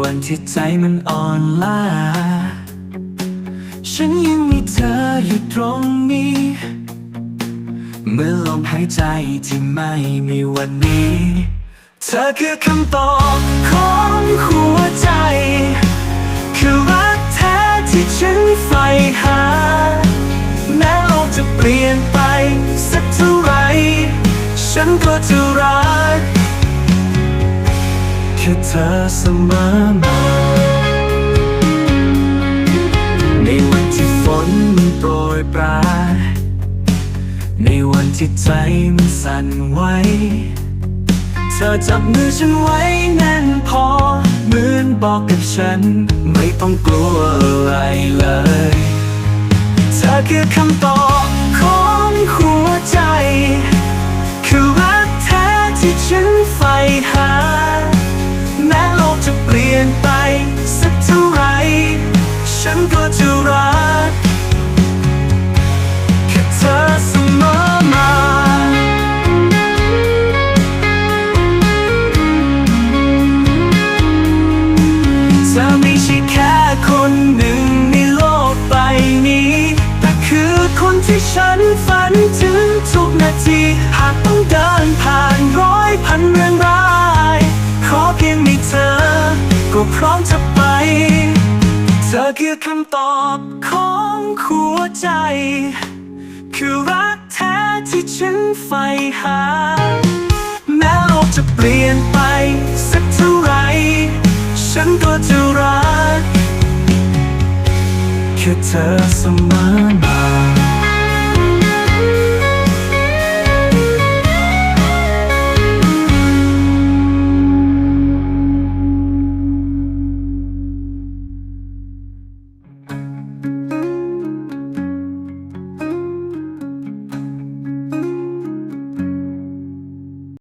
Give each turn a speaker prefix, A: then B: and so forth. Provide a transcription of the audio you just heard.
A: วันที่ใจมันอ่อนล้า ฉันยังมีเธออยู่ตรงนี้ เมื่อลมหายใจที่ไม่มีวันนี้ เธอคือคำตอบของหัวใจ คือรักแท้ที่ฉันใฝ่หาแม้โลกจะเปลี่ยนไปสักเท่าไหรฉันก็จะรัก แค่เธอเสมอมาในวันที่ฝนมันโปรยปรายในวันที่ใจมันสั่นไหวเธอจับมือฉันไว้แน่นพอ เหมือนบอกกับฉัน ไม่ต้องกลัวอะไรเลย เธอคือคำตอบของหัวใจ คือรักแท้ที่ฉันใฝ่หา ฝันถึงทุกนาที หากต้องเดินผ่านร้อยพันเรื่องร้าย ขอเพียงมีเธอ ก็พร้อมจะไป เธอคือคำตอบของหัวใจ คือรักแท้ที่ฉันใฝ่หา แม้โลกจะเปลี่ยนไปสักเท่าไหรฉันก็จะรักแค่เธอเสมอมา